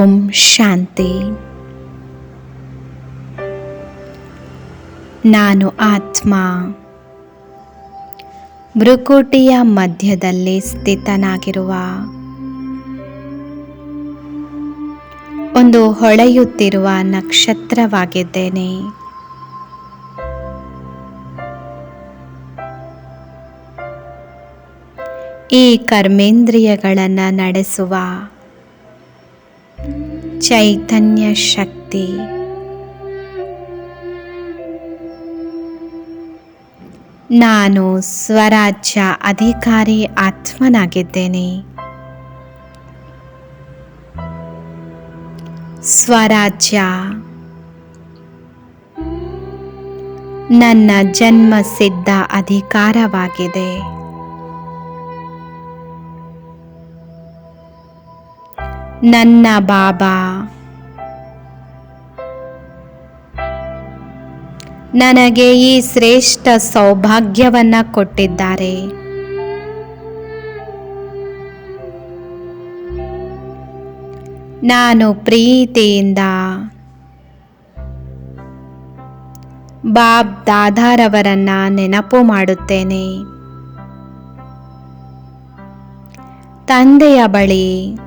ಓಂ ಶಾಂತಿ. ನಾನು ಆತ್ಮ. ಮೃಕುಟಿಯ ಮಧ್ಯದಲ್ಲಿ ಸ್ಥಿತನಾಗಿರುವ ಒಂದು ಹೊಳೆಯುತ್ತಿರುವ ನಕ್ಷತ್ರವಾಗಿದ್ದೇನೆ. ಈ ಕರ್ಮೇಂದ್ರಿಯಗಳನ್ನು ನಡೆಸುವ ಚೈತನ್ಯ ಶಕ್ತಿ. ನಾನು ಸ್ವರಾಜ್ಯ ಅಧಿಕಾರಿ ಆತ್ಮನಾಗಿದ್ದೇನೆ. ಸ್ವರಾಜ್ಯ ನನ್ನ ಜನ್ಮ ಸಿದ್ಧ ಅಧಿಕಾರವಾಗಿದೆ. ನನ್ನ ಬಾಬಾ. ನನಗೆ ಈ ಶ್ರೇಷ್ಠ ಸೌಭಾಗ್ಯವನ್ನ ಕೊಟ್ಟಿದ್ದಾರೆ. ನಾನು ಪ್ರೀತಿಯಿಂದ ಬಾಬ್ ದಾದಾರವರನ್ನ ನೆನಪು ಮಾಡುತ್ತೇನೆ. ತಂದೆಯ ಬಳಿ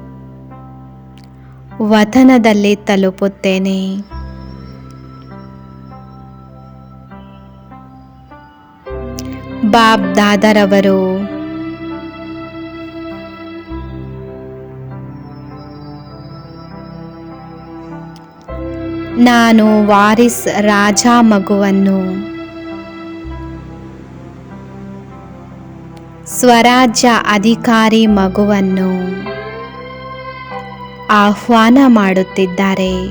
ವತನದಲ್ಲಿ ತಲುಪುತ್ತೇನೆ. ಬಾಬ್ ದಾದರವರು ನಾನು ವಾರಿಸ್ ರಾಜ ಮಗುವನ್ನು. ಸ್ವರಾಜ್ಯ ಅಧಿಕಾರಿ ಮಗುವನ್ನು. ಆಹ್ವಾನ ಮಾಡುತ್ತಿದ್ದಾರೆ.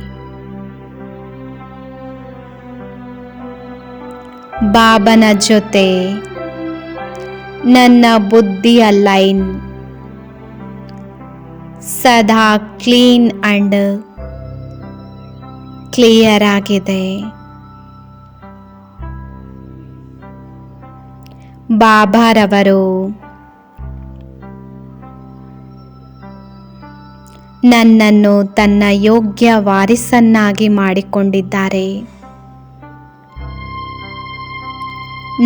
ಬಾಬನ ಜೊತೆ ನನ್ನ ಬುದ್ಧಿಯ ಲೈನ್. ಸದಾ ಕ್ಲೀನ್ ಅಂಡ್ ಕ್ಲಿಯರ್ ಆಗಿದೆ. ಬಾಬಾರವರು ನನ್ನನ್ನು ತನ್ನ ಯೋಗ್ಯ ವಾರಿಸನ್ನಾಗಿ ಮಾಡಿಕೊಂಡಿದ್ದಾರೆ.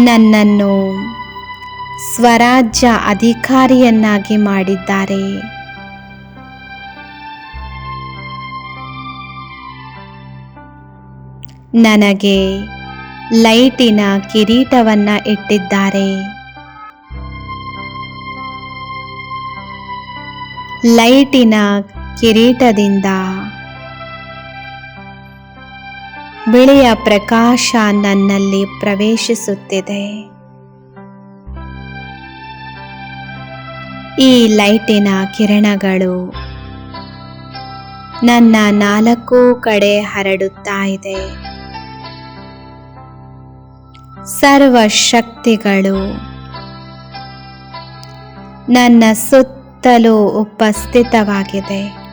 ನನ್ನನ್ನು ಸ್ವರಾಜ್ಯ ಅಧಿಕಾರಿಯನ್ನಾಗಿ ಮಾಡಿದ್ದಾರೆ. ನನಗೆ ಲೈಟಿನ ಕಿರೀಟವನ್ನ ಇಟ್ಟಿದ್ದಾರೆ. ಲೈಟಿನ ಕಿರೀಟದಿಂದ. ಬಿಳಿಯ ಪ್ರಕಾಶ ನನ್ನಲ್ಲಿ ಪ್ರವೇಶಿಸುತ್ತಿದೆ. ಈ ಲೈಟಿನ ಕಿರಣಗಳು ನನ್ನ ನಾಲ್ಕು ಕಡೆ ಹರಡುತ್ತಾ ಇದೆ. ಸರ್ವ ಶಕ್ತಿಗಳು ನನ್ನ ಸುತ್ತಲೂ ಉಪಸ್ಥಿತವಾಗಿದೆ.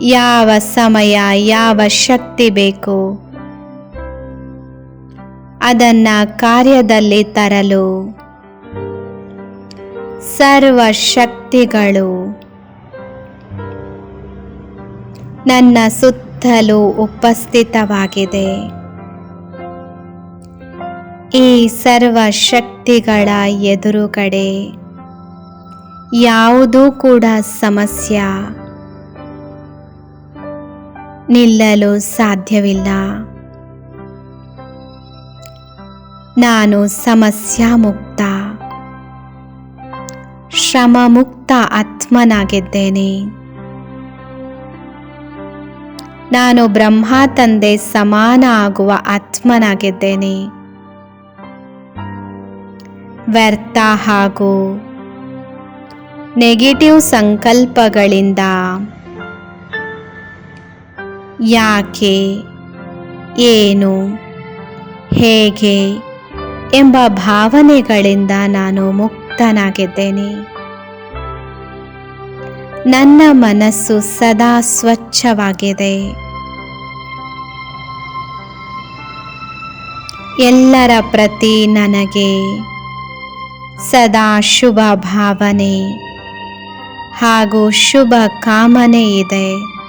ಯಾವ ಸಮಯ, ಯಾವ ಶಕ್ತಿ ಬೇಕು? ಅದನ್ನ ಕಾರ್ಯದಲ್ಲಿ ತರಲು ಸರ್ವ ಶಕ್ತಿಗಳು ನನ್ನ ಸುತ್ತಲೂ ಉಪಸ್ಥಿತವಾಗಿದೆ. ಈ ಸರ್ವ ಶಕ್ತಿಗಳ ಎದುರುಗಡೆ ಯಾವುದೂ ಕೂಡ ಸಮಸ್ಯೆ ನಿಲ್ಲಲು ಸಾಧ್ಯವಿಲ್ಲ. ನಾನು ಸಮಸ್ಯಾ ಮುಕ್ತ ಶ್ರಮ ಮುಕ್ತ ಆತ್ಮನಾಗಿದ್ದೇನೆ. ನಾನು ಬ್ರಹ್ಮ ತಂದೆ ಸಮಾನ ಆಗುವ ಆತ್ಮನಾಗಿದ್ದೇನೆ. ವ್ಯರ್ಥ ಹಾಗೂ ನೆಗೆಟಿವ್ ಸಂಕಲ್ಪಗಳಿಂದ ಯಾಕೆ, ಏನು, ಹೇಗೆ ಎಂಬ ಭಾವನೆಗಳಿಂದ ನಾನು ಮುಕ್ತನಾಗಿದ್ದೇನೆ. ನನ್ನ ಮನಸ್ಸು ಸದಾ ಸ್ವಚ್ಛವಾಗಿದೆ. ಎಲ್ಲರ ಪ್ರತಿ ನನಗೆ ಸದಾ ಶುಭ ಭಾವನೆ ಹಾಗೂ ಶುಭ ಕಾಮನೆ ಇದೆ.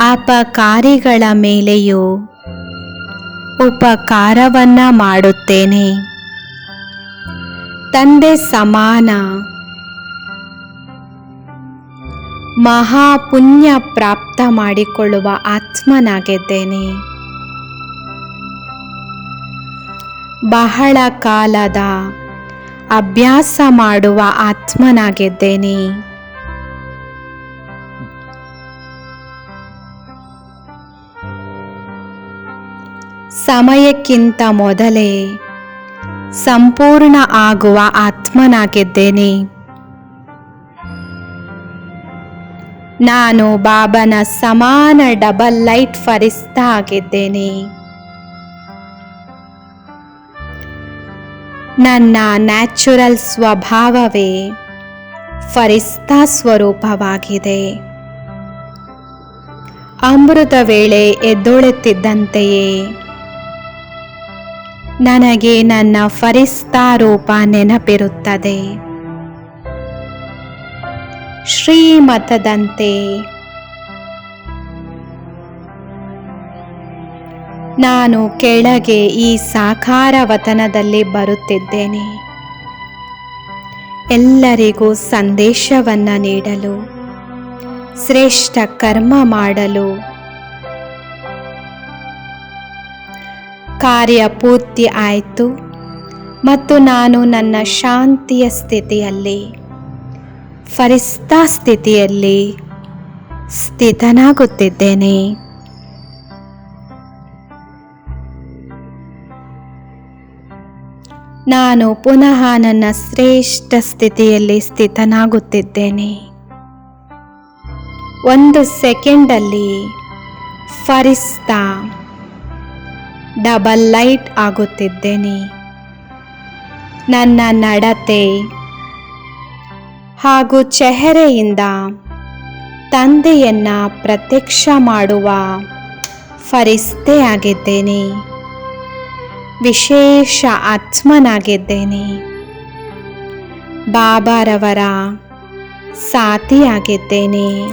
ಅಪಕಾರಿಗಳ ಮೇಲೆಯೂ ಉಪಕಾರವನ್ನ ಮಾಡುತ್ತೇನೆ. ತಂದೆ ಸಮಾನ. ಮಹಾಪುಣ್ಯ ಪ್ರಾಪ್ತ ಮಾಡಿಕೊಳ್ಳುವ ಆತ್ಮನಾಗಿದ್ದೇನೆ. ಬಹಳ ಕಾಲದ ಅಭ್ಯಾಸ ಮಾಡುವ ಆತ್ಮನಾಗಿದ್ದೇನೆ. ಸಮಯಕ್ಕಿಂತ ಮೊದಲೇ ಸಂಪೂರ್ಣ ಆಗುವ ಆತ್ಮನಾಗಿದ್ದೇನೆ. ನಾನು ಬಾಬನ ಸಮಾನ ಡಬಲ್ ಲೈಟ್ ಫರಿಸ್ತಾ ಆಗಿದ್ದೇನೆ ನನ್ನ ನ್ಯಾಚುರಲ್ ಸ್ವಭಾವವೇ ಫರಿಸ್ತಾ ಸ್ವರೂಪವಾಗಿದೆ. ಅಮೃತ ವೇಳೆ ಎದ್ದೊಳುತ್ತಿದ್ದಂತೆಯೇ ನನಗೆ ನನ್ನ ಫರಿಸ್ತಾ ರೂಪ ನೆನಪಿರುತ್ತದೆ. ಶ್ರೀಮತದಂತೆ ನಾನು ಕೆಳಗೆ ಈ ಸಾಕಾರ ವತನದಲ್ಲಿ ಬರುತ್ತಿದ್ದೇನೆ. ಎಲ್ಲರಿಗೂ ಸಂದೇಶವನ್ನ ನೀಡಲು, ಶ್ರೇಷ್ಠ ಕರ್ಮ ಮಾಡಲು ಕಾರ್ಯ ಪೂರ್ತಿ ಆಯಿತು ಮತ್ತು ನಾನು ನನ್ನ ಶಾಂತಿಯ ಸ್ಥಿತಿಯಲ್ಲಿ, ಫರಿಸ್ತಾ ಸ್ಥಿತಿಯಲ್ಲಿ ಸ್ಥಿತನಾಗುತ್ತಿದ್ದೇನೆ. ನಾನು ಪುನಃ ನನ್ನ ಶ್ರೇಷ್ಠ ಸ್ಥಿತಿಯಲ್ಲಿ ಸ್ಥಿತನಾಗುತ್ತಿದ್ದೇನೆ. ಒಂದು ಸೆಕೆಂಡಲ್ಲಿ ಫರಿಸ್ತಾ ಡಬಲ್ ಲೈಟ್ ಆಗುತ್ತಿದ್ದೇನೆ. ನನ್ನ ನಡತೆ ಹಾಗೂ ಚೆಹರೆಯಿಂದ ತಂದೆಯನ್ನ ಪ್ರತ್ಯಕ್ಷ ಮಾಡುವ ಫರಿಸ್ತೆ ಆಗಿದ್ದೇನೆ. ವಿಶೇಷ ಆತ್ಮನಾಗಿದ್ದೇನೆ. ಬಾಬಾರವರ ಸಾಥಿಯಾಗಿದ್ದೇನೆ.